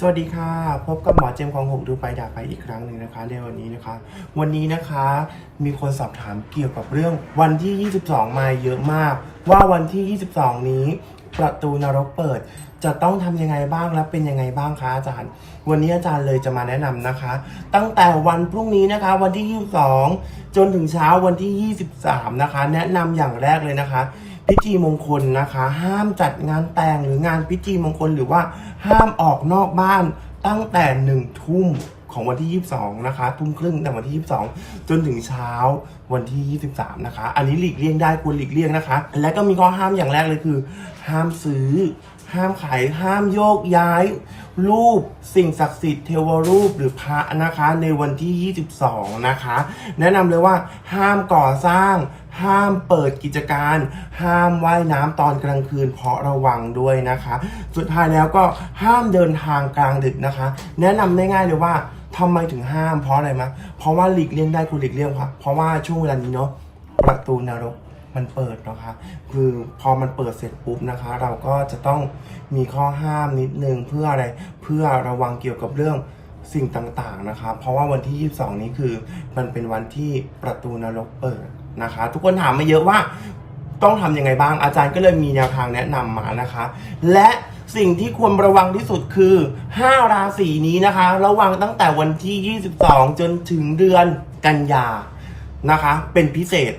สวัสดีค่ะ พบกับหมอเจมส์ของหกดูไปด่าไปอีกครั้งหนึ่งนะคะในวันนี้นะคะ วันนี้นะคะมีคนสอบถามเกี่ยวกับเรื่องวันที่ 22 มาเยอะมาก ว่าวันที่ 22 นี้ ประตูนรกเปิด จะต้องทำยังไงบ้างและเป็นยังไงบ้างคะอาจารย์ วันนี้อาจารย์เลยจะมาแนะนำนะคะ ตั้งแต่วันพรุ่งนี้นะคะ วันที่ 22 จนถึงเช้าวันที่ 23 นะคะ แนะนำอย่างแรกเลยนะคะ พิธีมงคลนะคะ ห้ามจัดงานแต่งหรืองานพิธีมงคลหรือว่า ห้ามออกนอกบ้านตั้งแต่หนึ่งทุ่มของวันที่ 22 นะคะ ทุ่มครึ่งแต่วันที่ 22 จนถึงเช้าวันที่ 23 นะคะ อันนี้หลีกเลี่ยงได้ควรหลีกเลี่ยงนะคะ และก็มีข้อห้ามอย่างแรกเลยคือ ห้ามซื้อ ห้ามขาย ห้ามโยกย้าย รูปสิ่งศักดิ์สิทธิ์เทวรูปหรือพระนะคะ ในวันที่ 22 นะคะ แนะนำเลยว่าห้ามก่อสร้าง ห้ามเปิดกิจการ ห้ามว่ายน้ำตอนกลางคืน เพราะระวังด้วยนะคะ สุดท้ายแล้วก็ห้ามเดินทางกลางดึกนะคะ แนะนำได้ง่ายเลยว่าทำไมถึงห้ามเพราะอะไรมะ เพราะว่าหลีกเลี่ยงได้คุณหลีกเลี่ยงครับเพราะว่าช่วงเวลานี้เนาะประตูนรกมันเปิดนะคะ คือพอมันเปิดเสร็จปุ๊บนะคะ เราก็จะต้องมีข้อห้ามนิดนึงเพื่ออะไร เพื่อระวังเกี่ยวกับเรื่องสิ่งต่างๆนะคะ เพราะว่าวันที่ 22 นี้คือ มันเป็นวันที่ประตูนรกเปิด นะคะ ทุกคนถามมาเยอะว่าต้องทำยังไงบ้างอาจารย์ก็เลยมีแนวทางแนะนำมานะคะ และสิ่งที่ควรระวังที่สุดคือ 5 ราศีนี้นะคะ ระวังตั้งแต่วันที่ 22 จนถึงเดือนกันยานะคะ เป็นพิเศษ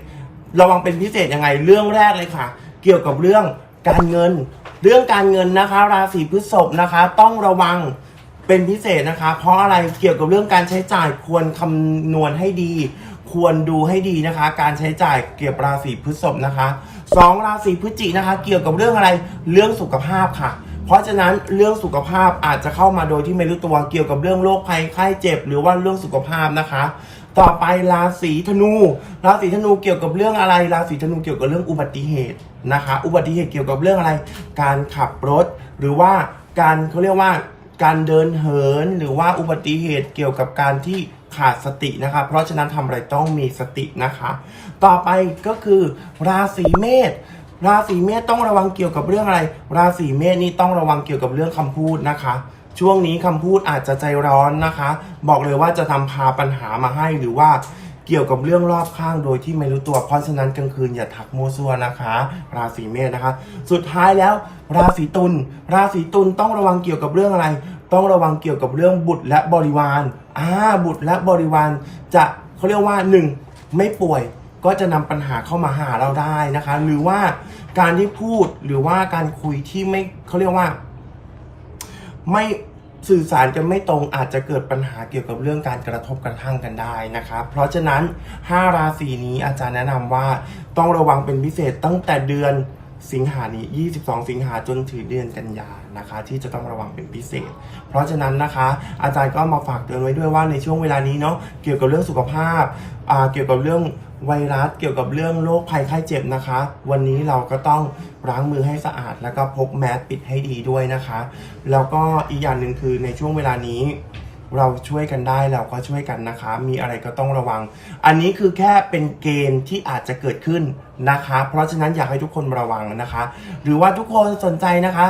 ระวังเป็นพิเศษยังไงเรื่องแรกเลยค่ะ เกี่ยวกับเรื่องการเงิน เรื่องการเงินนะคะ ราศีพฤษภนะคะ ต้องระวังเป็นพิเศษนะคะ เพราะอะไรเกี่ยวกับเรื่องการใช้จ่ายควรคำนวณให้ดี ควรดูให้ดีนะคะ การใช้จ่ายเกี่ยวกับราศีพฤษภนะคะสองราศีพฤศจิกนะคะ เกี่ยวกับเรื่องอะไรเรื่องสุขภาพค่ะ เพราะฉะนั้นเรื่องสุขภาพอาจจะเข้ามาโดยที่ไม่รู้ตัวเกี่ยวกับเรื่องโรคภัยไข้เจ็บ หรือว่าเรื่องสุขภาพนะคะ ต่อไปราศีธนู ราศีธนูเกี่ยวกับเรื่องอะไร ราศีธนูเกี่ยวกับเรื่องอุบัติเหตุนะคะ อุบัติเหตุเกี่ยวกับเรื่องอะไร การขับรถ หรือว่าการเขาเรียกว่าการเดินเหินหรือว่าอุบัติเหตุเกี่ยวกับการที่ ขาดสตินะคะ เพราะฉะนั้นทำอะไรต้องมีสตินะคะ ต่อไปก็คือราศีเมษราศีเมษต้องระวังเกี่ยวกับเรื่องอะไร ราศีเมษนี่ต้องระวังเกี่ยวกับเรื่องคำพูดนะคะ ช่วงนี้คำพูดอาจจะใจร้อนนะคะ บอกเลยว่าจะทำพาปัญหามาให้หรือว่าเกี่ยวกับเรื่องรอบข้างโดยที่ไม่รู้ตัว เพราะฉะนั้นกลางคืนอย่าทักโมซัวนะคะ ราศีเมษนะคะ สุดท้ายแล้ว ราศีตุลราศีตุลต้องระวังเกี่ยวกับเรื่องอะไร ต้องระวังเกี่ยวกับเรื่องบุตรและบริวารอ่าบุตรและบริวาร จะเขาเรียกว่าหนึ่งไม่ป่วยก็จะนำปัญหาเข้ามาหาเราได้นะคะ หรือว่าการที่พูดหรือว่าการคุยที่ไม่เขาเรียกว่า ไม่สื่อสารกันไม่ตรงอาจจะเกิดปัญหาเกี่ยวกับเรื่องการกระทบกระทั่งกันได้นะครับ เพราะฉะนั้น 5 ราศีนี้อาจารย์แนะนำว่าต้องระวังเป็นพิเศษตั้งแต่เดือน สิงหานี้ 22 สิงหาจนถึงเดือนกันยานะคะ ที่จะต้องระวังเป็นพิเศษ เพราะฉะนั้นนะคะ อาจารย์ก็มาฝากเตือนไว้ด้วยว่าในช่วงเวลานี้เนาะเกี่ยวกับเรื่องสุขภาพาเกี่ยวกับเรื่องไวรัสเกี่ยวกับเรื่องโรคภัยไข้เจ็บนะคะ วันนี้เราก็ต้องล้างมือให้สะอาด แล้วก็พกแมสปิดให้ดีด้วยนะคะ แล้วก็อีกอย่างหนึ่งคือในช่วงเวลานี้ เราช่วยกันได้เราก็ช่วยกันนะคะ มีอะไรก็ต้องระวัง อันนี้คือแค่เป็นเกณฑ์ที่อาจจะเกิดขึ้นนะคะ เพราะฉะนั้นอยากให้ทุกคนระวังนะคะ หรือว่าทุกคนสนใจนะคะ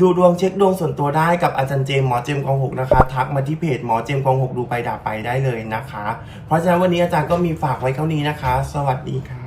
ดูดวงเช็คดวงส่วนตัวได้กับอาจารย์เจมหมอเจมกองหกนะคะ ทักมาที่เพจหมอเจมกองหกดูไปด่าไปได้เลยนะคะ เพราะฉะนั้นวันนี้อาจารย์ก็มีฝากไว้เท่านี้นะคะ สวัสดีค่ะ